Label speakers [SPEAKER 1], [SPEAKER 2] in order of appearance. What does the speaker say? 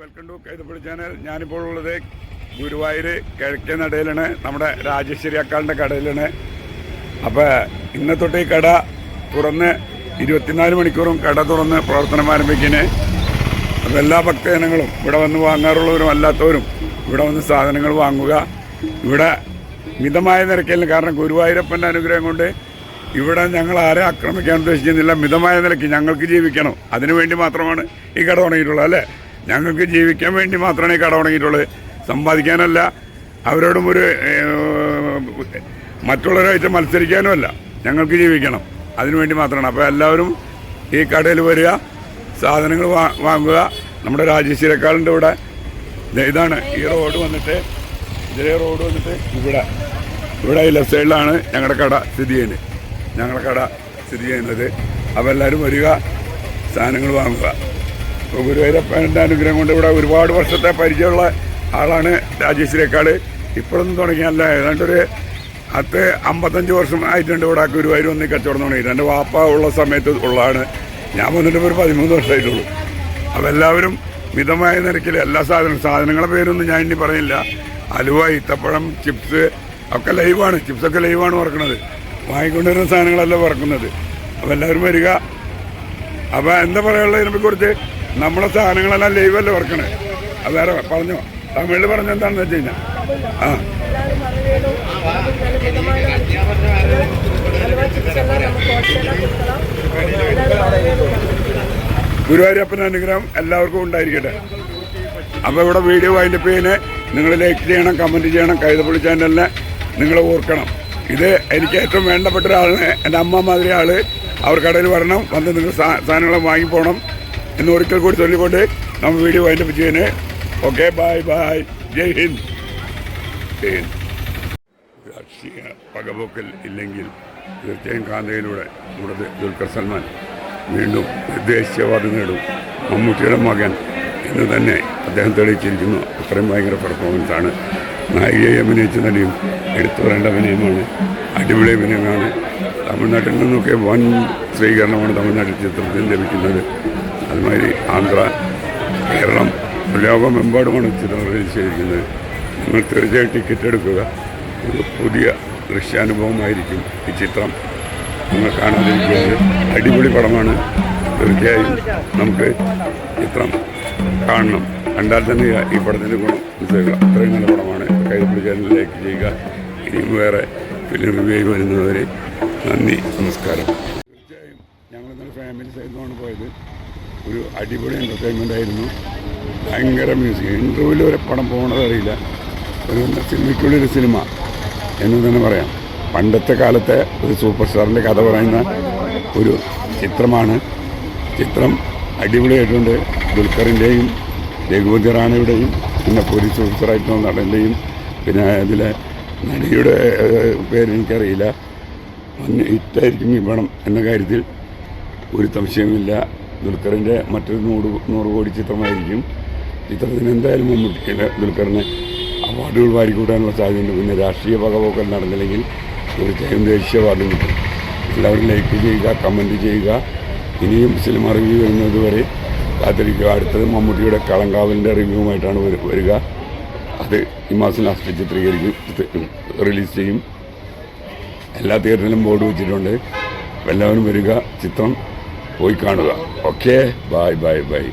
[SPEAKER 1] Welcome to Kaithappally channel ഞാനിപ്പോൾ ഉള്ളത് ഗുരുവായൂർ കിഴക്കേ നടയിലാണ്. നമ്മുടെ രാജേശ്വരി അക്കാളിന്റെ കടയിലാണ്. അപ്പോൾ ഇന്ന് തൊട്ട് ഈ കട തുറന്ന് ഇരുപത്തിനാല് മണിക്കൂറും കട തുറന്ന് പ്രവർത്തനം ആരംഭിക്കുന്നേ അപ്പോൾ എല്ലാ ഭക്തജനങ്ങളും ഇവിടെ വന്ന് വാങ്ങാറുള്ളവരും അല്ലാത്തവരും ഇവിടെ വന്ന് സാധനങ്ങൾ വാങ്ങുക. ഇവിടെ മിതമായ നിരക്കിൽ കാരണം ഗുരുവായൂരപ്പന്റെ അനുഗ്രഹം കൊണ്ട് ഇവിടെ ഞങ്ങൾ ആരെ ആക്രമിക്കാൻ ഉദ്ദേശിക്കുന്നില്ല. മിതമായ നിലയ്ക്ക് ഞങ്ങൾക്ക് ജീവിക്കണം. അതിനുവേണ്ടി മാത്രമാണ് ഈ കട തുടങ്ങിയിട്ടുള്ളത് അല്ലേ? ഞങ്ങൾക്ക് ജീവിക്കാൻ വേണ്ടി മാത്രമാണ് ഈ കട തുടങ്ങിയിട്ടുള്ളത്. സമ്പാദിക്കാനല്ല അവരോടും ഒരു ഏഹ്, മറ്റുള്ളവരായിട്ട് മത്സരിക്കാനും അല്ല. ഞങ്ങൾക്ക് ജീവിക്കണം. അതിനുവേണ്ടി മാത്രമാണ്. അപ്പോൾ എല്ലാവരും ഈ കടയിൽ വരിക സാധനങ്ങൾ വാങ്ങുക. നമ്മുടെ രാജേശ്വരക്കാളിന്റെ ഇവിടെ. ഇതാണ്. ഈ റോഡ് വന്നിട്ട് ഇതേ റോഡ് വന്നിട്ട് ഇവിടെ. ഇവിടെ ഈ ലെഫ്റ്റ് സൈഡിലാണ് ഞങ്ങളുടെ കട സ്ഥിതി ചെയ്യുന്നത്. ഞങ്ങളുടെ കട സ്ഥിതി ചെയ്യുന്നത്. അപ്പോൾ എല്ലാവരും വരിക സാധനങ്ങൾ വാങ്ങുക. ഗുരുവായൂരപ്പന്റെ അനുഗ്രഹം കൊണ്ട് ഇവിടെ ഒരുപാട് വർഷത്തെ പരിചയമുള്ള ആളാണ് രാജേശ്വരേക്കാട് ഇപ്പോഴൊന്നും തുടങ്ങിയല്ല. ഏതാണ്ടൊരു അത് അമ്പത്തഞ്ച് വർഷം ആയിട്ടുണ്ട് ഇവിടെ ഗുരുവായൂർ വന്ന് കച്ചവടം തുടങ്ങിയിട്ട്. എന്റെ വാപ്പ ഉള്ള സമയത്ത് ഉള്ളതാണ്. ഞാൻ വന്നിട്ട് ഒരു പതിമൂന്ന് വർഷമായിട്ടുള്ളൂ. അപ്പോൾ എല്ലാവരും മിതമായ നിരക്കിൽ എല്ലാ സാധനവും സാധനങ്ങളുടെ പേരൊന്നും ഞാൻ ഇനി പറയില്ല അലുവ ഈത്തപ്പഴം ചിപ്സ് ഒക്കെ ലൈവാണ്. ചിപ്സൊക്കെ ലൈവാണ് വറക്കുന്നത് വാങ്ങിക്കൊണ്ടുവരുന്ന സാധനങ്ങളല്ല വറക്കുന്നത്. അപ്പോൾ എല്ലാവരും വരിക. അപ്പോൾ എന്താ പറയാനുള്ളത് ഇതിനെ കുറിച്ച്? നമ്മളെ സാധനങ്ങളെല്ലാം ലൈവല്ലേ വർക്കണേ അത് വേറെ പറഞ്ഞോ. തമിഴിൽ പറഞ്ഞ എന്താണെന്ന് വെച്ച് കഴിഞ്ഞാൽ ആ. ഗുരുവായൂരപ്പന്റെ അനുഗ്രഹം എല്ലാവർക്കും ഉണ്ടായിരിക്കട്ടെ. അപ്പോൾ ഇവിടെ വീഡിയോ അതിന്റെ പേര് നിങ്ങൾ ലൈക്ക് ചെയ്യണം കമന്റ് ചെയ്യണം കൈത ചാനലിനെ നിങ്ങൾ ഓർക്കണം. ഇത് എനിക്ക് ഏറ്റവും വേണ്ടപ്പെട്ട ഒരാളാണ് എന്റെ അമ്മ മാതിരി ആൾ. അവർ കടയിൽ വരണം വന്ന് നിങ്ങൾ സാധനങ്ങളെ വാങ്ങിപ്പോണം. എന്ന് ഒരിക്കൽ കൂടി ചൊല്ലിക്കൊണ്ട് നമ്മൾ വീഡിയോ അതിന്റെ ചെയ്യുന്നത് okay bye bye Jai Hind. Jai Hind. രാഷ്ട്രീയ പകപോക്കൽ ഇല്ലെങ്കിൽ തീർച്ചയായും കാന്തയിലൂടെ നമ്മുടെ ദുൽഖർ സൽമാൻ വീണ്ടും ദേശീയവാദം നേടും. മമ്മൂട്ടിയുടെ മകൻ എന്ന് തന്നെ അദ്ദേഹം തെളിയിച്ചിരിക്കുന്നു. അത്രയും ഭയങ്കര പെർഫോമൻസാണ് നായികയെ അഭിനയിച്ച നടിയും എടുത്തു പറയേണ്ട അഭിനയമാണ്. അടിപൊളി അഭിനയമാണ്. തമിഴ്നാട്ടിൽ നിന്നൊക്കെ വൻ സ്വീകരണമാണ് തമിഴ്നാട്ടിൽ ചിത്രത്തിന് ലഭിക്കുന്നത്. അതുമാതിരി ആന്ധ്ര കേരളം ലോകമെമ്പാടുമാണ് ചിത്രം റിലീസ് ചെയ്തിരിക്കുന്നത് നിങ്ങൾ തീർച്ചയായും ടിക്കറ്റ് എടുക്കുക. ഒരു പുതിയ ദൃശ്യാനുഭവമായിരിക്കും ഈ ചിത്രം. നിങ്ങൾ കാണാതിരിക്കുന്നത് അടിപൊളി പടമാണ്. തീർച്ചയായും നമുക്ക് ചിത്രം കാണണം. കണ്ടാൽ തന്നെ ഈ പടത്തിന്റെ ഗുണം മനസ്സിലാക്കുക. അത്രയും നല്ല പടമാണ്. കൈപ്പിടി ചാനൽ ലൈക്ക് ചെയ്യുക. ഇനിയും വേറെ ഫിലിം റിവ്യൂ വരുന്നവരെ നന്ദി നമസ്കാരം. തീർച്ചയായും ഞങ്ങൾ ഇന്നലെ ഫാമിലി സൈഡിലാണ് പോയത്. ഒരു അടിപൊളി എന്റർടൈൻമെന്റ് ആയിരുന്നു. ഭയങ്കര മ്യൂസിക് ഇന്റർവ്യൂവിൽ ഒരു പടം പോകണത് അറിയില്ല. ഒരു സിനിമയ്ക്കുള്ളൊരു സിനിമ എന്ന് തന്നെ പറയാം. പണ്ടത്തെ കാലത്തെ ഒരു സൂപ്പർ സ്റ്റാറിന്റെ കഥ പറയുന്ന ഒരു ചിത്രമാണ്. ചിത്രം അടിപൊളിയായിട്ടുണ്ട്. ദുൽഖറിന്റെയും രഘുപതി റാണയുടെയും പിന്നെ പോലീസ് ഓഫീസറായിട്ടുള്ള നടന്റെയും പിന്നെ അതിലെ നടിയുടെ പേര് എനിക്കറിയില്ല. ഹിറ്റായിരിക്കും ഈ പണം എന്ന കാര്യത്തിൽ ഒരു സംശയമില്ല ദുൽഖറിന്റെ മറ്റൊരു നൂറ് നൂറ് കോടി ചിത്രമായിരിക്കും. ചിത്രത്തിന് എന്തായാലും മമ്മൂട്ടി ദുൽഖറിന് അവാർഡുകൾ വാരിക്കൂട്ടാനുള്ള സാധ്യതയുണ്ട്. പിന്നെ രാഷ്ട്രീയ പകപോക്കൽ നടന്നില്ലെങ്കിൽ തീർച്ചയായും ദേശീയ അവാർഡും കിട്ടും. എല്ലാവരും ലൈക്ക് ചെയ്യുക കമന്റ് ചെയ്യുക. ഇനിയും സിനിമ റിവ്യൂ വരുന്നത് വരെ കാത്തിരിക്കുക. അടുത്തത് മമ്മൂട്ടിയുടെ കളങ്കാവലിന്റെ റിവ്യൂവുമായിട്ടാണ് വരിക. അത് ഈ മാസം ലാസ്റ്റ് ചിത്രീകരിക്കും റിലീസ് ചെയ്യും. എല്ലാ തിയേറ്ററിലും ബോർഡ് വെച്ചിട്ടുണ്ട്. എല്ലാവരും വരിക. ചിത്രം പോയി കാണുക. ഓക്കെ? Bye bye bye.